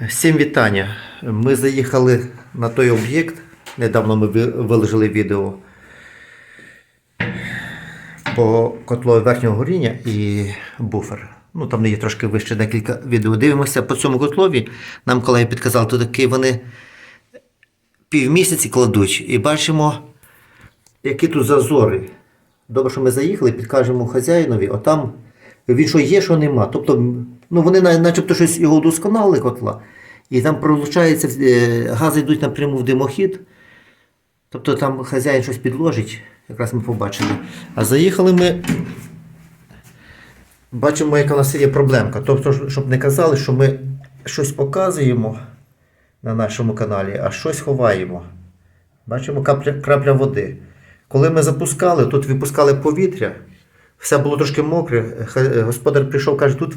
Всім вітання. Ми заїхали на той об'єкт. Недавно ми ви- виложили відео по котлові верхнього горіння і буфер. Ну там є трошки вище декілька відео. Дивимося по цьому котлові. Нам колеги підказали, то такі вони півмісяці кладуть. І бачимо, які тут зазори. Добре, що ми заїхали, підкажемо хазяїнові, отам він що є, що нема. Тобто, ну вони на- начебто щось його удосконалили котла, і там пролучається, е, гази йдуть напряму в димохід. Тобто там хазяїн щось підложить, якраз ми побачили. А заїхали ми. Бачимо, яка у нас є проблемка. Тобто, щоб не казали, що ми щось показуємо на нашому каналі, а щось ховаємо. Бачимо капля, крапля води. Коли ми запускали, тут випускали повітря, все було трошки мокре. Господар прийшов, каже, тут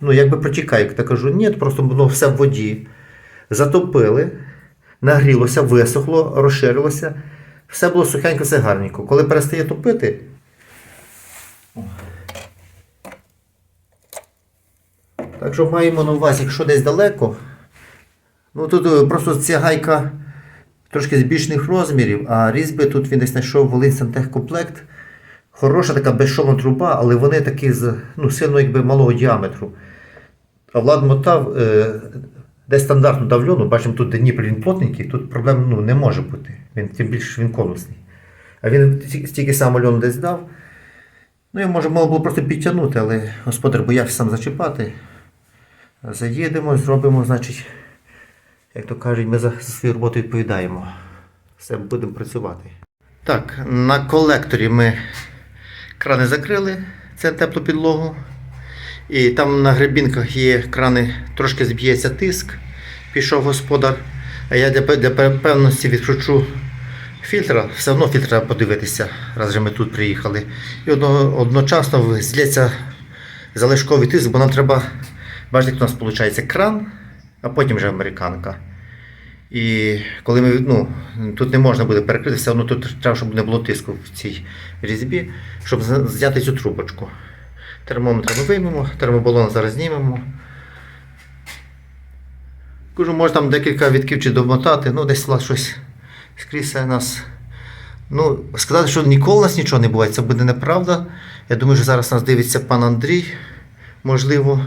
ну, якби протікає. Я кажу, ні, просто воно все в воді. Затопили, нагрілося, висохло, розширилося. Все було сухенько, все гарненько. Коли перестає топити, так що маємо на увазі, якщо десь далеко, ну тут е, просто ця гайка трошки збільшених розмірів, а різьби тут він десь знайшов Волинь сантехкомплект. Хороша така безшовна труба, але вони такі з ну, сильно якби малого діаметру. А Влад мотав е, десь стандартну давльону, бачимо, тут де Дніпр він плотненький, тут проблем ну, не може бути. Він тим більше він конусний. А він стільки- сам льону десь дав. Ну, я може мало було просто підтягнути, але господар боявся сам зачіпати. Заїдемо, зробимо, значить, як то кажуть, ми за свою роботу відповідаємо. Все, будемо працювати. Так, на колекторі ми крани закрили, це теплу підлогу. І там на гребінках є крани, трошки зб'ється тиск, пішов господар. А я для, для певності відкручу фільтра, все одно фільтр треба подивитися, раз же ми тут приїхали. І одно, одночасно злється залишковий тиск, бо нам треба, бачите, як у нас виходить кран, а потім вже американка. І коли ми, ну, тут не можна буде перекрити, все одно тут треба, щоб не було тиску в цій різьбі, щоб зняти цю трубочку. Термометр ми виймемо, термобалон зараз знімемо. Кажу, може там декілька відків чи домотати, ну десь щось скрізь нас. Ну, сказати, що ніколи у нас нічого не буває, це буде неправда. Я думаю, що зараз нас дивиться пан Андрій. Можливо,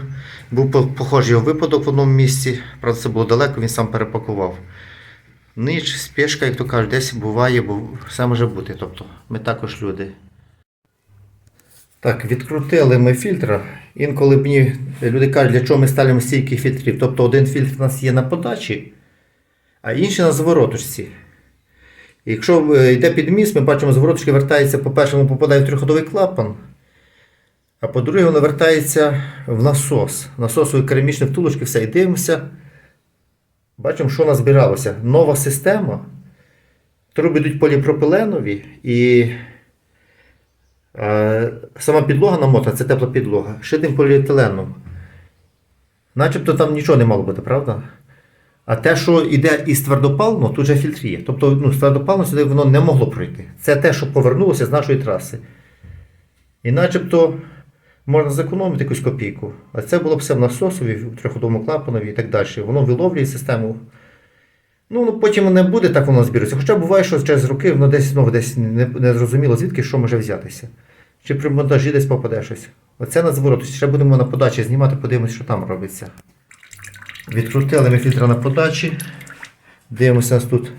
був похожий його випадок в одному місці. Правда, це було далеко, він сам перепакував. Ніч, спешка, як то кажуть, десь буває, бо все може бути. Тобто ми також люди. Так, відкрутили ми фільтра. Інколи мені люди кажуть, для чого ми ставимо стільки фільтрів. Тобто один фільтр у нас є на подачі, а інший на звороточці. Якщо е, йде підміс, ми бачимо, звороточки вертається, по-першому попадає в триходовий клапан, а по-друге, воно вертається в насос. Насосові керамічні втулочки, все. І дивимося. Бачимо, що назбиралося. Нова система. Труби йдуть поліпропиленові і е, сама підлога намотана, це тепла підлога, шитим поліетиленом. Начебто там нічого не мало бути, правда? А те, що йде із твердопаливного, тут же фільтр є. Тобто ну, з сюди воно не могло пройти. Це те, що повернулося з нашої траси. І начебто можна зекономити якусь копійку. А це було б все в насосові, в триходовому клапанові і так далі. Воно виловлює систему. Ну, ну потім не буде так воно збірується. Хоча буває, що через роки воно десь знову десь не, не зрозуміло, звідки що може взятися. Чи при монтажі десь попаде щось. Оце на зворот. Ще будемо на подачі знімати, подивимося, що там робиться. Відкрутили ми фільтра на подачі. Дивимося, нас тут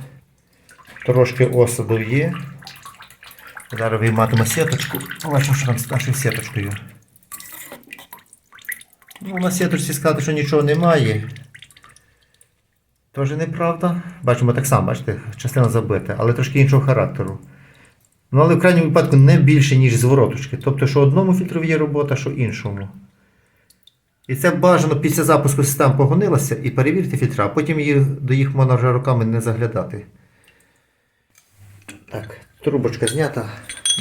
трошки осаду є. Зараз вийматиме сіточку. Бачимо, що там з нашою сіточкою. Ну, на сіточці сказати, що нічого немає. Тоже неправда. Бачимо так само, бачите, частина забита, але трошки іншого характеру. Ну, але в крайньому випадку не більше, ніж звороточки. Тобто, що одному фільтрові є робота, що іншому. І це бажано після запуску систем погонилося і перевірити фільтра, а потім її, до їх можна вже руками не заглядати. Так, трубочка знята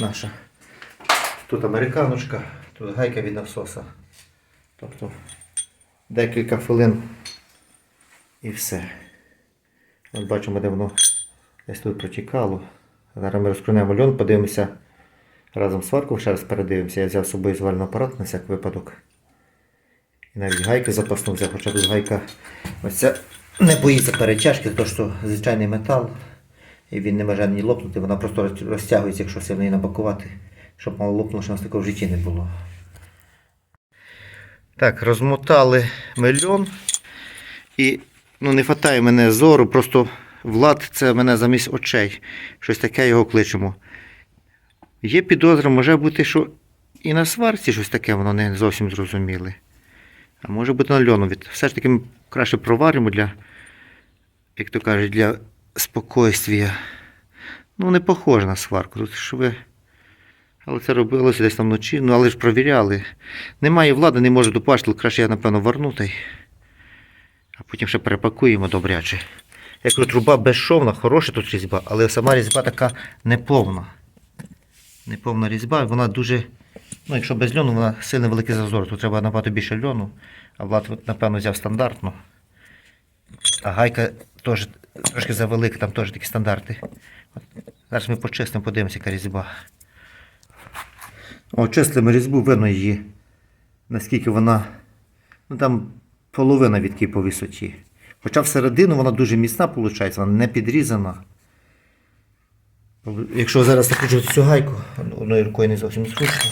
наша. Тут американочка, тут гайка від насоса. Тобто декілька хвилин і все. От бачимо, де воно десь тут протікало. Зараз ми розкрунемо льон, подивимося разом з сваркою, ще раз передивимося. Я взяв з собою звальний апарат на всяк випадок. І навіть гайки запасну взяв, хоча тут гайка оця не боїться перетяжки, тому що звичайний метал. І він не може ні лопнути, вона просто розтягується, якщо сильно її напакувати, щоб мало лопнуло, що нас такого в житті не було. Так, розмотали мельон. І ну, не вистачає мене зору, просто Влад це мене замість очей. Щось таке його кличемо. Є підозра, може бути, що і на сварці щось таке воно не зовсім зрозуміле. А може бути на льону. Все ж таки ми краще проваримо для, як то кажуть, для спокойствія. Ну, не похоже на сварку. Тут що ви. Але це робилося десь там вночі, ну але ж провіряли. Немає влади, не можу допашти, краще я, напевно, верну та й. А потім ще перепакуємо добряче. Я труба безшовна, хороша тут різьба, але сама різьба така неповна. Неповна різьба, вона дуже. Ну, якщо без льону, вона сильно великий зазор. Тут треба набагато більше льону. А Влад, напевно, взяв стандартну. А гайка теж трошки завелика, там теж такі стандарти. От, зараз ми почистимо, подивимося, яка різьба. О, чистимо різьбу, видно її. Наскільки вона. Ну там половина від по висоті. Хоча всередину вона дуже міцна, виходить, вона не підрізана. Якщо зараз накручувати цю гайку, одною рукою не зовсім зручно.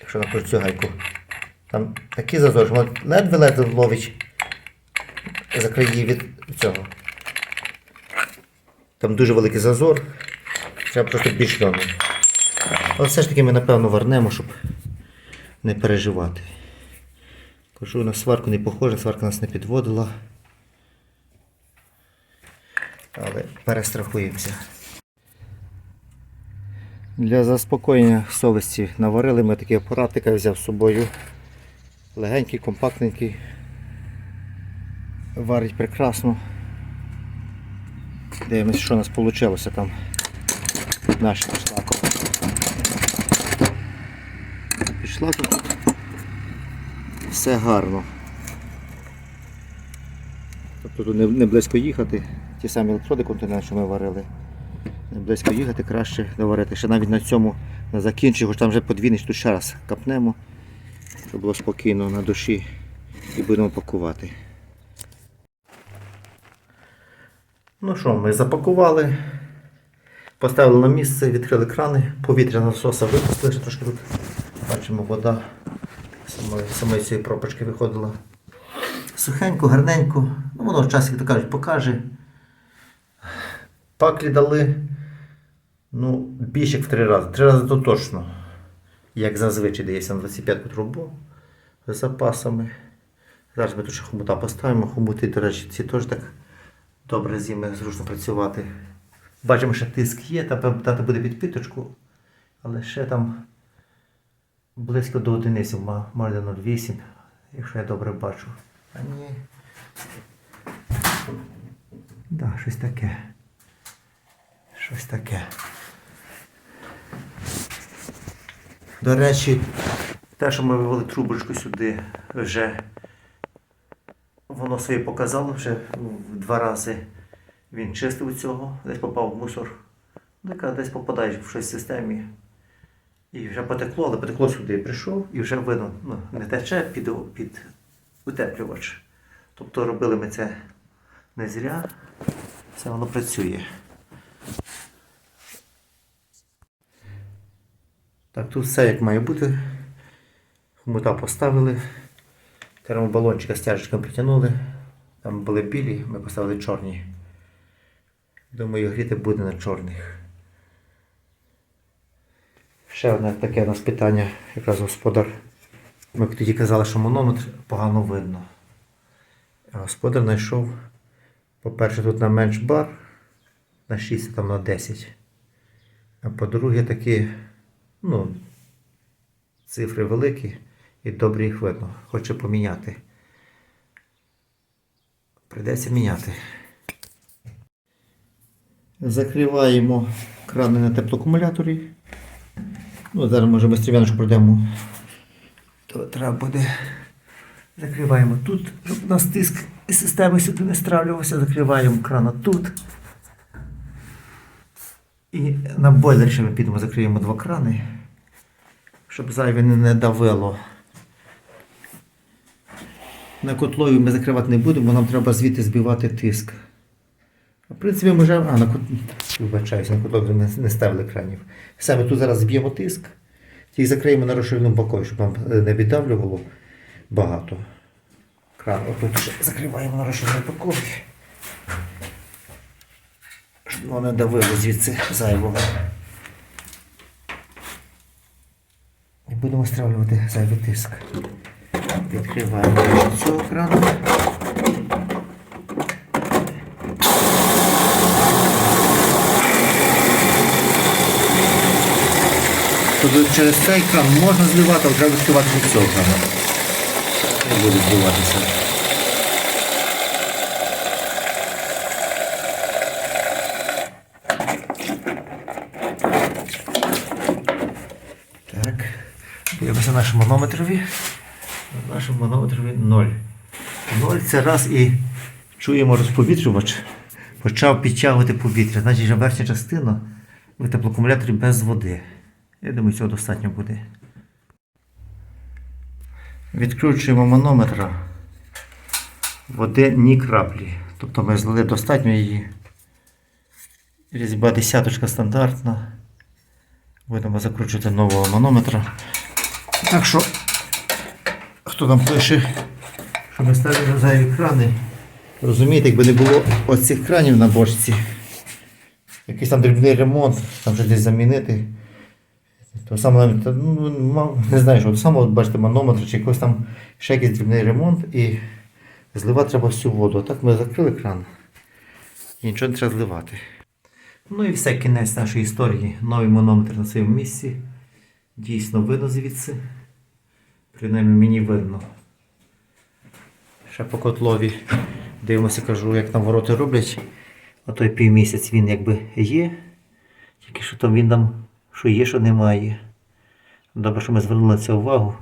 Якщо накручу цю гайку, там такий зазор, що вона ледве-ледве ловить за краї від цього. Там дуже великий зазор. Треба просто більш льону. Але все ж таки ми напевно вернемо, щоб не переживати. Кажу, на сварку не похоже, сварка нас не підводила. Але перестрахуємося. Для заспокоєння совісті наварили ми такий апаратик, я взяв з собою. Легенький, компактненький. Варить прекрасно. Дивимось, що у нас вийшло там. Наша пішла. Пішла тут. Все гарно. Тобто тут не, не близько їхати. Ті самі електроди континент, що ми варили. Не близько їхати, краще доварити. Ще навіть на цьому на закінчі, хоч там вже подвійний, тут ще раз капнемо, щоб було спокійно на душі і будемо пакувати. Ну що, ми запакували, поставили на місце, відкрили крани, повітря насоса випустили, ще трошки тут бачимо вода самої, самої цієї пропочки виходила. Сухенько, гарненько, ну воно в часі, як то кажуть, покаже. Паклі дали ну, більше як в три рази. Три рази то точно. Як зазвичай дається на 25 трубу з запасами. Зараз ми тут ще хомута поставимо. Хомути, до речі, ці теж так добре з зручно працювати. Бачимо, що тиск є, там дати буде підпіточку, але ще там близько до одиниці, ма- може 0,8, якщо я добре бачу. А ні. Да, щось таке. Щось таке. До речі, те, що ми вивели трубочку сюди, вже воно своє показало вже в два рази. Він чистив цього, десь попав в мусор. Ну, яка десь попадаєш в щось в системі. І вже потекло, але потекло сюди. Прийшов і вже видно, ну, не тече під, під утеплювач. Тобто робили ми це не зря, все воно працює. Так, тут все як має бути. Хомута поставили. Термобалончика стяжечком притягнули. Там були білі, ми поставили чорні. Думаю, гріти буде на чорних. Ще одне таке у нас питання, якраз господар. Ми тоді казали, що манометр погано видно. А Господар знайшов, по-перше, тут на менш бар, на 6, там на 10. А по-друге, такі, ну, цифри великі і добре їх видно. Хоче поміняти. Придеться міняти. Закриваємо крани на теплоакумуляторі. Ну, зараз може ми стрімяночку пройдемо. То треба буде. Закриваємо тут, щоб у нас тиск із системи сюди не стравлювався. Закриваємо крана тут. І на бойлер ще ми підемо, закриємо два крани, щоб зайве не давило. На котлові ми закривати не будемо, нам треба звідти збивати тиск. В принципі, ми вже. А, на кот... Вибачаюся, котлові не, не ставили кранів. Саме тут зараз зб'ємо тиск, тільки закриємо на розширеному бокові, щоб нам е, не віддавлювало багато. Кран отут закриваємо на розширеному бокові. Щоб воно не давило звідси зайвого. І будемо стравлювати зайвий тиск. Відкриваємо цього крану. Тобто через цей кран можна зливати, але треба відкривати від цього крану. Не буде зливатися. Так. Дивимося наш манометрові. На нашому манометрові 0. 0 це раз і чуємо розповітрювач. Почав підтягувати повітря. Значить, верхня частина в теплоакумуляторі без води. Я думаю, цього достатньо буде. Відкручуємо манометра. Води ні краплі. Тобто ми злили достатньо її. Різьба десяточка стандартна. Будемо закручувати нового манометра. Так що, хто там пише, що ми ставимо зайві крани. Розумієте, якби не було оцих кранів на бочці, якийсь там дрібний ремонт, там щось десь замінити. То саме навіть, ну, не знаю, що саме, от бачите, манометр чи якийсь там ще якийсь дрібний ремонт і зливати треба всю воду. А так ми закрили кран і нічого не треба зливати. Ну і все, кінець нашої історії. Новий манометр на своєму місці. Дійсно видно звідси. Принаймні мені видно. Ще по котлові дивимося, кажу, як там ворота роблять. А той півмісяць він якби є. Тільки що там він нам що є, що немає. Добре, що ми звернули це увагу.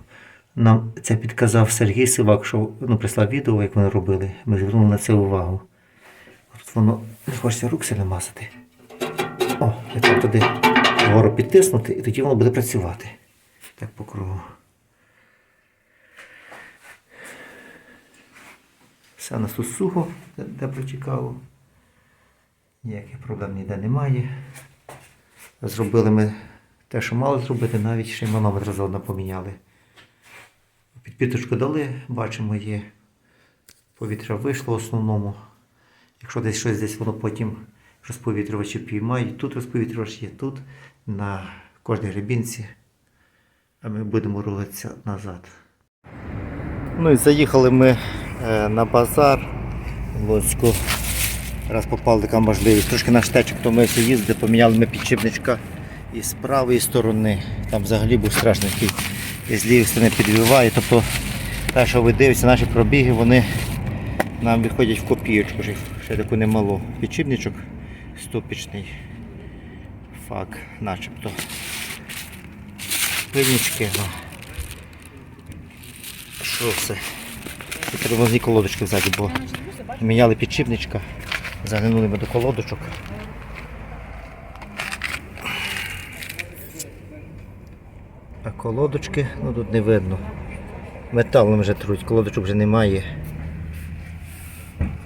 Нам це підказав Сергій Сивак, що ну, прислав відео, як вони робили. Ми звернули на це увагу. От воно не хочеться рук сильно мазати. О, я там туди вгору підтиснути, і тоді воно буде працювати. Так по кругу. Все у нас тут сухо, де протікало. Ніяких проблем ніде немає. Зробили ми те, що мали зробити, навіть ще й манометр заодно поміняли. Підпіточку дали, бачимо, є повітря вийшло в основному. Якщо десь щось десь воно потім розповітрювачі піймають, тут розповітрювач є, тут, на кожній гребінці. А ми будемо рухатися назад. Ну і заїхали ми е, на базар в Луцьку. Раз попали така можливість. Трошки наш течок втомився їздити, поміняли ми підшипничка і з правої сторони. Там взагалі був страшний такий. І з лівої сторони підвиває. Тобто, те, що ви дивитеся, наші пробіги, вони нам виходять в копійочку, ще, таку немалу. Підшипничок ступічний. Фак, начебто. Пильнички. Ну. Що це? Тормозні колодочки ззаді, бо міняли підшипничка, заглянули ми до колодочок. А колодочки, ну тут не видно. Металом вже труть, колодочок вже немає.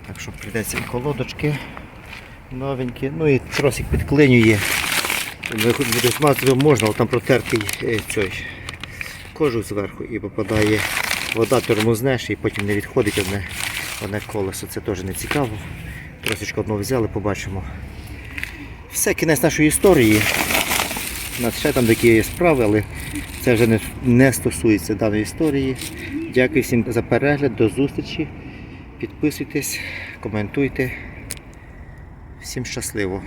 Так що прийдеться і колодочки новенькі. Ну і тросик підклинює. Відосмазувати можна, але там протертий е, цей кожух зверху і попадає вода, тормознеш і потім не відходить одне, одне колесо. Це теж не цікаво. Тросочку одну взяли, побачимо. Все, кінець нашої історії. Нас ще там такі є справи, але це вже не, не стосується даної історії. Дякую всім за перегляд, до зустрічі. Підписуйтесь, коментуйте. Всім щасливо!